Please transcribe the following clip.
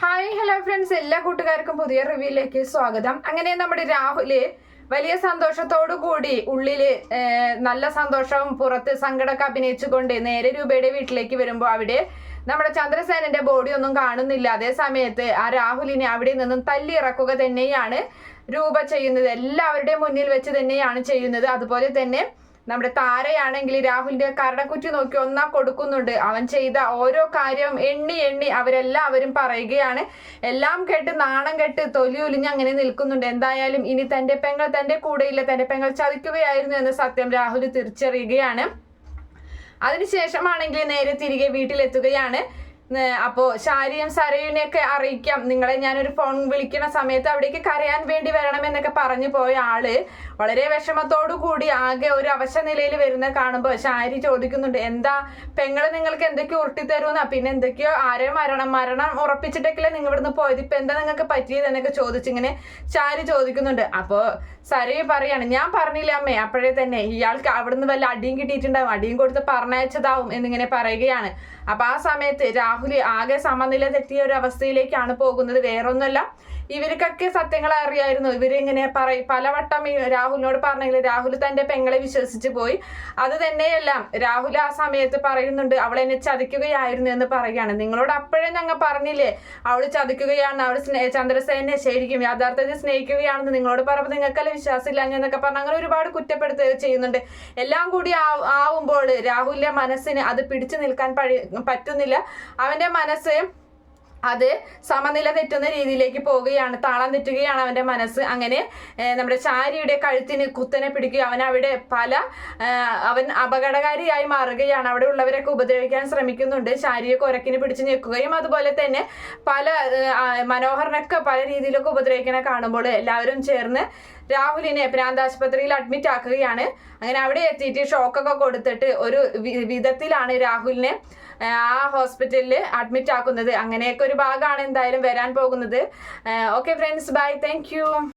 Hi hello friends എല്ലാ കൂട്ടുകാർക്കും പുതിയ റിവ്യൂയിലേക്ക് സ്വാഗതം. അങ്ങനെ നമ്മുടെ രാഹുൽ വലിയ സന്തോഷത്തോടു കൂടി ഉള്ളിൽ നല്ല സന്തോഷവും പുറത്ത് സങ്കടമൊക്കെ അഭിനയിച്ചുകൊണ്ട് നേരെ രൂപയുടെ വീട്ടിലേക്ക് വരുമ്പോൾ അവിടെ നമ്മുടെ ചന്ദ്രസേനന്റെ ബോഡി ഒന്നും കാണുന്നില്ല. അതേ സമയത്ത് ആ രാഹുലിനെ അവിടെ നിന്നും തല്ലി ഇറക്കുക തന്നെയാണ് രൂപ ചെയ്യുന്നത്. എല്ലാവരുടെയും മുന്നിൽ വെച്ച് തന്നെയാണ് ചെയ്യുന്നത്. അതുപോലെ തന്നെ നമ്മുടെ താരയാണെങ്കിൽ രാഹുലിന്റെ കരടക്കുറ്റി നോക്കി ഒന്നാ കൊടുക്കുന്നുണ്ട്. അവൻ ചെയ്ത ഓരോ കാര്യം എണ്ണി എണ്ണി അവരെല്ലാവരും പറയുകയാണ്. എല്ലാം കേട്ട് നാണം കെട്ട് തൊലി ഒലിഞ്ഞ് അങ്ങനെ നിൽക്കുന്നുണ്ട്. എന്തായാലും ഇനി തന്റെ പെങ്ങൾ തന്റെ കൂടെയില്ല. തന്റെ പെങ്ങൾ ചതിക്കുകയായിരുന്നു എന്ന സത്യം രാഹുൽ തിരിച്ചറിയുകയാണ്. അതിനുശേഷമാണെങ്കിൽ നേരെ തിരികെ വീട്ടിലെത്തുകയാണ്. അപ്പോ ശാരിയും സരയുനെയൊക്കെ അറിയിക്കാം. നിങ്ങളെ ഞാനൊരു ഫോൺ വിളിക്കുന്ന സമയത്ത് അവിടേക്ക് കരയാൻ വേണ്ടി വരണം എന്നൊക്കെ പറഞ്ഞു പോയ ആൾ വളരെ വിഷമത്തോടു കൂടി ആകെ ഒരു അവശ നിലയിൽ വരുന്ന കാണുമ്പോൾ ശാരി ചോദിക്കുന്നുണ്ട് എന്താ പെങ്ങൾ നിങ്ങൾക്ക് എന്തൊക്കെയോ ഉരുട്ടിത്തരുമെന്നാ പിന്നെ എന്തൊക്കെയോ ആരെയും മരണം മരണം ഉറപ്പിച്ചിട്ടൊക്കെയല്ലേ നിങ്ങൾ ഇവിടുന്ന് പോയത്? ഇപ്പൊ എന്താ നിങ്ങൾക്ക് പറ്റിയത്? എന്നൊക്കെ ചോദിച്ചിങ്ങനെ ശാരി ചോദിക്കുന്നുണ്ട്. അപ്പോ സരയു പറയാണ് ഞാൻ പറഞ്ഞില്ല അമ്മേ അപ്പോഴേ തന്നെ ഇയാൾക്ക് അവിടുന്ന് വല്ല അടിയും കിട്ടിയിട്ടുണ്ടാവും അടിയും കൊടുത്ത് പറഞ്ഞയച്ചതാവും എന്നിങ്ങനെ പറയുകയാണ്. അപ്പൊ ആ സമയത്ത് രാഹുൽ ആകെ സമനില തെറ്റിയ ഒരു അവസ്ഥയിലേക്കാണ് പോകുന്നത് വേറൊന്നുമല്ല. ഇവർക്കൊക്കെ സത്യങ്ങൾ അറിയായിരുന്നു. ഇവരിങ്ങനെ പറയും പലവട്ടം രാഹുലിനോട് പറഞ്ഞെങ്കിൽ രാഹുൽ തന്റെ പെങ്ങളെ വിശ്വസിച്ച് പോയി. അത് തന്നെയല്ല രാഹുൽ ആ സമയത്ത് പറയുന്നുണ്ട് അവൾ എന്നെ ചതിക്കുകയായിരുന്നു എന്ന് പറയുകയാണ്. നിങ്ങളോട് അപ്പോഴേ ഞങ്ങൾ പറഞ്ഞില്ലേ അവൾ ചതിക്കുകയാണ് അവൾ സ്നേ ചന്ദ്രസേനെ ശരിക്കും യാഥാർത്ഥ്യത്തിൽ സ്നേഹിക്കുകയാണെന്ന് നിങ്ങളോട് പറയുമ്പോൾ നിങ്ങൾക്കല്ല വിശ്വാസമില്ല എന്നൊക്കെ പറഞ്ഞ് അങ്ങനെ ഒരുപാട് കുറ്റപ്പെടുത്തുക ചെയ്യുന്നുണ്ട്. എല്ലാം കൂടി ആവുമ്പോൾ രാഹുലിന്റെ മനസ്സിന് അത് പിടിച്ചു നിൽക്കാൻ പറ്റുന്നില്ല. അവന്റെ മനസ്സ് അത് സമനില തെറ്റുന്ന രീതിയിലേക്ക് പോവുകയാണ്. താളം തെറ്റുകയാണ് അവന്റെ മനസ്സ്. അങ്ങനെ നമ്മുടെ ചാരിയുടെ കഴുത്തിന് കുത്തനെ പിടിക്കുക അവൻ അവിടെ പല അവൻ അപകടകാരിയായി മാറുകയാണ്. അവിടെ ഉള്ളവരൊക്കെ ഉപദ്രവിക്കാൻ ശ്രമിക്കുന്നുണ്ട്. ചാരിയെ കുരക്കിന് പിടിച്ച് നിൽക്കുകയും അതുപോലെ തന്നെ പല മനോഹരനൊക്കെ പല രീതിയിലൊക്കെ ഉപദ്രവിക്കണ കാണുമ്പോൾ എല്ലാവരും ചേർന്ന് രാഹുലിനെ പ്രാന്താശുപത്രിയിൽ അഡ്മിറ്റ് ആക്കുകയാണ്. അങ്ങനെ അവിടെ എത്തിയിട്ട് ഷോക്കൊക്കെ കൊടുത്തിട്ട് ഒരു വിധത്തിലാണ് രാഹുലിനെ ആ, ഹോസ്പിറ്റലിൽ അഡ്മിറ്റ് ആക്കുന്നത്. അങ്ങനെയൊക്കെ ഒരു ഭാഗമാണ് എന്തായാലും വരാൻ പോകുന്നത്. Okay friends bye thank